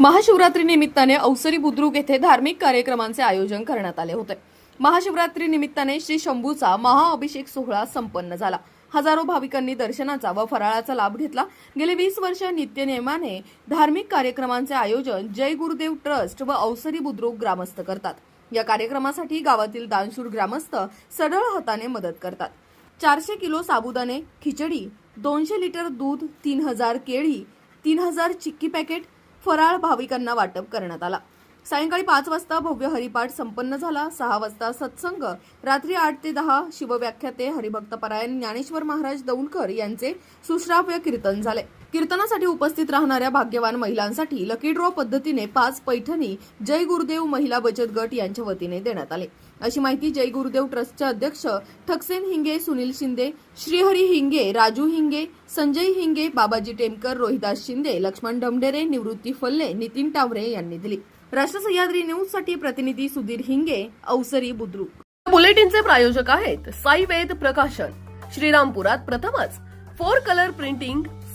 महाशिवरात्री निमित्ताने अवसरी बुद्रुक येथे धार्मिक कार्यक्रमांचे आयोजन करण्यात आले होते. महाशिवरात्री निमित्ताने श्री शंभूचा महाअभिषेक सोहळा संपन्न झाला. हजारो भाविकांनी दर्शनाचा व फराळाचा लाभ घेतला. गेले वीस वर्ष नित्यनियमाने धार्मिक कार्यक्रमांचे आयोजन जय गुरुदेव ट्रस्ट व अवसरी बुद्रुक ग्रामस्थ करतात. या कार्यक्रमासाठी गावातील दानशूर ग्रामस्थ सढळ हाताने मदत करतात. चारशे किलो साबुदाणे खिचडी दोनशे लिटर दूध तीन हजार केळी तीन हजार चिक्की पॅकेट फराळ भाविकांना वाटप करण्यात आला. सायंकाळी पाच वाजता भव्य हरिपाठ संपन्न झाला. सहा वाजता सत्संग रात्री आठ ते दहा शिवव्याख्याते हरिभक्तपरायण ज्ञानेश्वर महाराज दौंडकर यांचे सुश्राव्य कीर्तन झाले. कीर्तनासाठी उपस्थित राहणाऱ्या भाग्यवान महिलांसाठी लकी ड्रॉ पद्धतीने पाच पैठणी जय गुरुदेव महिला बचत गट यांच्या वतीने देण्यात आले. अशी माहिती जय गुरुदेव ट्रस्टचे अध्यक्ष ठकसेन हिंगे सुनील शिंदे श्रीहरी हिंगे राजू हिंगे संजय हिंगे बाबाजी टेमकर रोहिदास शिंदे लक्ष्मण ढमढेरे निवृत्ती फल्ले नितीन टावरे यांनी दिली. राष्ट्र सह्याद्री न्यूजसाठी प्रतिनिधी सुधीर हिंगे अवसरी बुद्रुक. बुलेटिनचे प्रायोजक आहेत साई वेद प्रकाशन. श्रीरामपुरात प्रथमच. Four colour printing